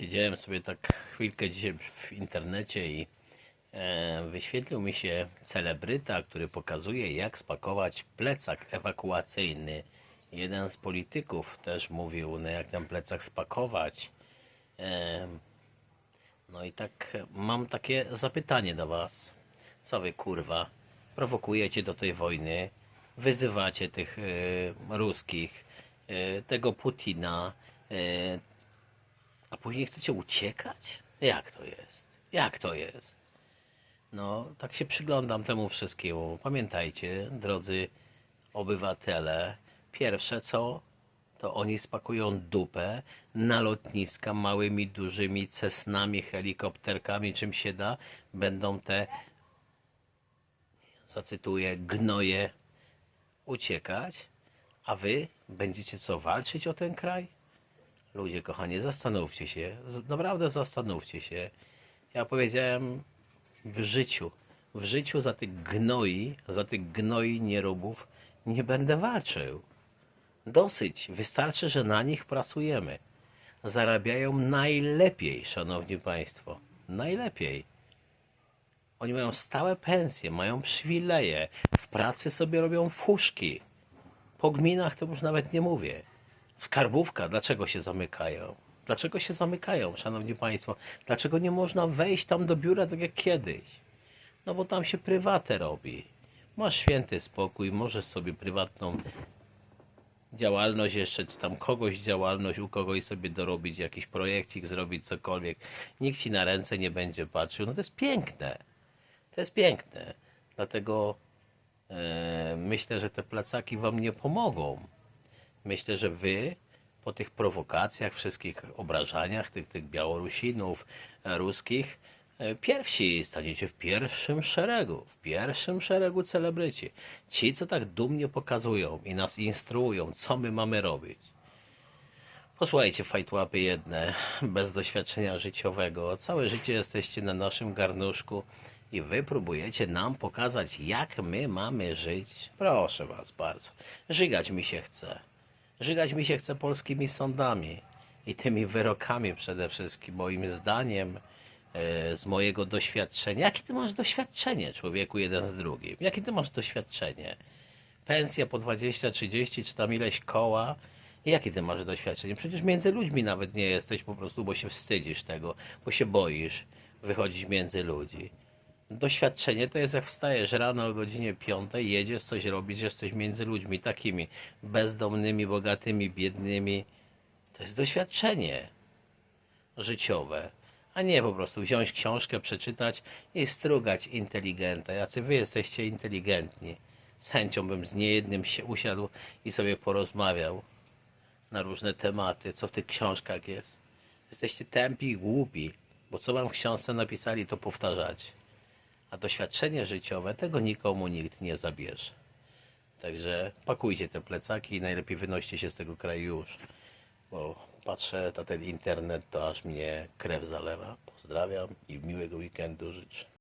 Siedziałem sobie tak chwilkę dzisiaj w internecie i e, wyświetlił mi się celebryta, który pokazuje, jak spakować plecak ewakuacyjny. Jeden z polityków też mówił, no jak ten plecak spakować. E, no i tak mam takie zapytanie do Was. Co wy kurwa prowokujecie do tej wojny? Wyzywacie tych e, ruskich, e, tego Putina, e, a później chcecie uciekać? Jak to jest? Jak to jest? No, tak się przyglądam temu wszystkiemu. Pamiętajcie, drodzy obywatele, pierwsze co, to oni spakują dupę na lotniska małymi, dużymi cesnami, helikopterkami, czym się da. Będą te, zacytuję, gnoje uciekać, a wy będziecie co, walczyć o ten kraj? Ludzie kochani, zastanówcie się, naprawdę zastanówcie się. Ja powiedziałem w życiu, w życiu za tych gnoi, za tych gnoi nierobów nie będę walczył. Dosyć, wystarczy, że na nich pracujemy. Zarabiają najlepiej, szanowni państwo, najlepiej. Oni mają stałe pensje, mają przywileje, w pracy sobie robią fuszki. Po gminach to już nawet nie mówię. Skarbówka, dlaczego się zamykają? Dlaczego się zamykają, szanowni państwo? Dlaczego nie można wejść tam do biura tak jak kiedyś? No bo tam się prywatę robi. Masz święty spokój, możesz sobie prywatną działalność jeszcze, czy tam kogoś działalność, u kogoś sobie dorobić, jakiś projekcik zrobić, cokolwiek. Nikt ci na ręce nie będzie patrzył. No to jest piękne. To jest piękne. Dlatego e, myślę, że te plecaki wam nie pomogą. Myślę, że wy po tych prowokacjach, wszystkich obrażaniach tych, tych Białorusinów, e, ruskich, e, pierwsi staniecie w pierwszym szeregu, w pierwszym szeregu celebryci. Ci, co tak dumnie pokazują i nas instruują, co my mamy robić. Posłuchajcie, fajtłapy jedne, bez doświadczenia życiowego. Całe życie jesteście na naszym garnuszku i wy próbujecie nam pokazać, jak my mamy żyć. Proszę was bardzo. Żygać mi się chce. Żygać mi się chce polskimi sądami i tymi wyrokami przede wszystkim, moim zdaniem, e, z mojego doświadczenia. Jakie ty masz doświadczenie, człowieku, jeden z drugim? Jakie ty masz doświadczenie? Pensja po 20, 30 czy tam ileś koła. Jakie ty masz doświadczenie? Przecież między ludźmi nawet nie jesteś po prostu, bo się wstydzisz tego, bo się boisz wychodzić między ludzi. Doświadczenie to jest jak wstajesz rano o godzinie 5, jedziesz coś robić, jesteś między ludźmi takimi bezdomnymi, bogatymi, biednymi. To jest doświadczenie życiowe, a nie po prostu wziąć książkę, przeczytać i strugać inteligenta. Jacy wy jesteście inteligentni. Z chęcią bym z niejednym się usiadł i sobie porozmawiał na różne tematy, co w tych książkach jest. Jesteście tępi i głupi, bo co wam w książce napisali, to powtarzać. A doświadczenie życiowe tego nikomu nikt nie zabierze. Także pakujcie te plecaki i najlepiej wynoście się z tego kraju już. Bo patrzę na ten internet, to aż mnie krew zalewa. Pozdrawiam i miłego weekendu życzę.